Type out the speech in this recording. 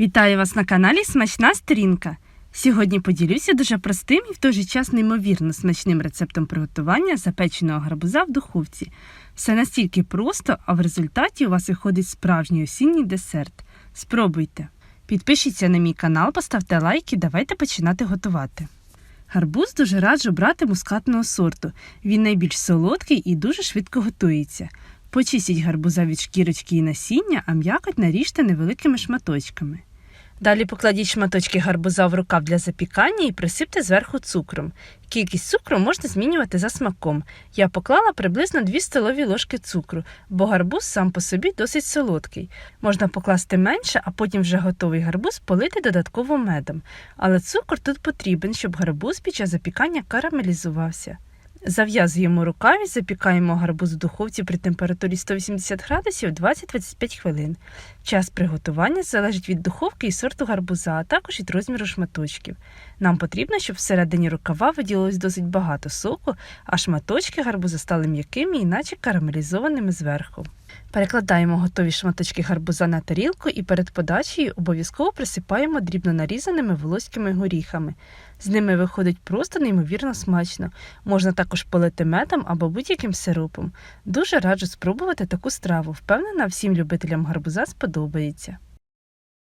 Вітаю вас на каналі Смачна сторінка. Сьогодні поділюся дуже простим і в той же час неймовірно смачним рецептом приготування запеченого гарбуза в духовці. Все настільки просто, а в результаті у вас виходить справжній осінній десерт. Спробуйте. Підпишіться на мій канал, поставте лайк і давайте починати готувати. Гарбуз дуже раджу брати мускатного сорту. Він найбільш солодкий і дуже швидко готується. Почистіть гарбуза від шкірочки і насіння, а м'якоть наріжте невеликими шматочками. Далі покладіть шматочки гарбуза в рукав для запікання і присипте зверху цукром. Кількість цукру можна змінювати за смаком. Я поклала приблизно 2 столові ложки цукру, бо гарбуз сам по собі досить солодкий. Можна покласти менше, а потім вже готовий гарбуз полити додатково медом. Але цукор тут потрібен, щоб гарбуз під час запікання карамелізувався. Зав'язуємо рукаві, запікаємо гарбуз в духовці при температурі 180 градусів 20-25 хвилин. Час приготування залежить від духовки і сорту гарбуза, а також від розміру шматочків. Нам потрібно, щоб всередині рукава виділилось досить багато соку, а шматочки гарбуза стали м'якими і наче карамелізованими зверху. Перекладаємо готові шматочки гарбуза на тарілку і перед подачею обов'язково присипаємо дрібно нарізаними волоськими горіхами. З ними виходить просто неймовірно смачно. Можна також полити медом або будь-яким сиропом. Дуже раджу спробувати таку страву. Впевнена, всім любителям гарбуза сподобається.